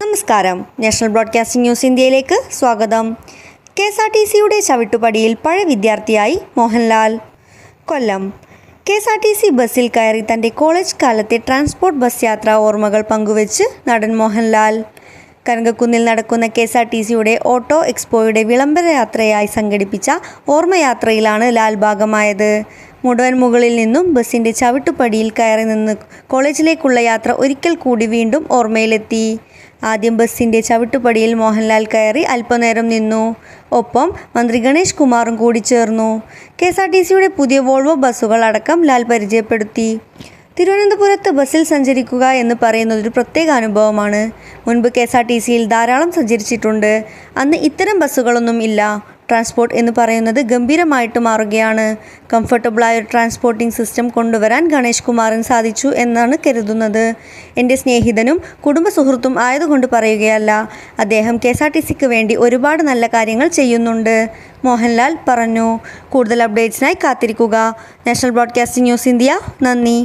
നമസ്കാരം. National broadcasting news ഇന്ത്യയിലേക്ക് സ്വാഗതം. കെ എസ് ആർ ടി സിയുടെ ചവിട്ടുപടിയിൽ പഴയ വിദ്യാർത്ഥിയായി Mohanlal. Kollam. K S R T C ബസ്സിൽ കയറി തന്റെ കോളേജ് കാലത്തെ ട്രാൻസ്പോർട്ട് ബസ് യാത്രാ ഓർമ്മകൾ പങ്കുവച്ച് നടൻ മോഹൻലാൽ. കനകക്കുന്നിൽ നടക്കുന്ന കെ എസ് ആർ ടി സിയുടെ ഓട്ടോ എക്സ്പോയുടെ വിളംബര യാത്രയായി സംഘടിപ്പിച്ച ഓർമ്മയാത്രയിലാണ് ലാൽ ഭാഗമായത് മുഴുവൻ മുകളിൽ നിന്നും ബസ്സിന്റെ ചവിട്ടുപടിയിൽ കയറി നിന്ന് കോളേജിലേക്കുള്ള യാത്ര ഒരിക്കൽ കൂടി വീണ്ടും ഓർമ്മയിലെത്തി. ആദ്യം ബസ്സിന്റെ ചവിട്ടുപടിയിൽ മോഹൻലാൽ കയറി അല്പനേരം നിന്നു. ഒപ്പം മന്ത്രി ഗണേഷ് കുമാറും കൂടി ചേർന്നു. കെ എസ് ആർ ടി സിയുടെ പുതിയ വോൾവോ ബസ്സുകൾ അടക്കം ലാൽ പരിചയപ്പെടുത്തി. തിരുവനന്തപുരത്ത് ബസ്സിൽ സഞ്ചരിക്കുക എന്ന് പറയുന്നത് ഒരു പ്രത്യേക അനുഭവമാണ്. മുൻപ് കെ എസ് ആർ ടി സിയിൽ ധാരാളം സഞ്ചരിച്ചിട്ടുണ്ട്. അന്ന് ഇത്തരം ബസ്സുകളൊന്നും ഇല്ല. ട്രാൻസ്പോർട്ട് എന്ന് പറയുന്നത് ഗംഭീരമായിട്ട് മാറുകയാണ്. കംഫർട്ടബിളായ ഒരു ട്രാൻസ്പോർട്ടിംഗ് സിസ്റ്റം കൊണ്ടുവരാൻ ഗണേഷ് കുമാറിന് സാധിച്ചു എന്നാണ് കരുതുന്നത്. എന്റെ സ്നേഹിതനും കുടുംബ സുഹൃത്തും ആയതുകൊണ്ട് പറയുകയല്ല. അദ്ദേഹം കെ എസ് ആർ ടി സിക്ക് വേണ്ടി ഒരുപാട് നല്ല കാര്യങ്ങൾ ചെയ്യുന്നുണ്ട്. മോഹൻലാൽ പറഞ്ഞു. കൂടുതൽ അപ്ഡേറ്റ്സിനായി കാത്തിരിക്കുക. National broadcasting news India. നന്ദി.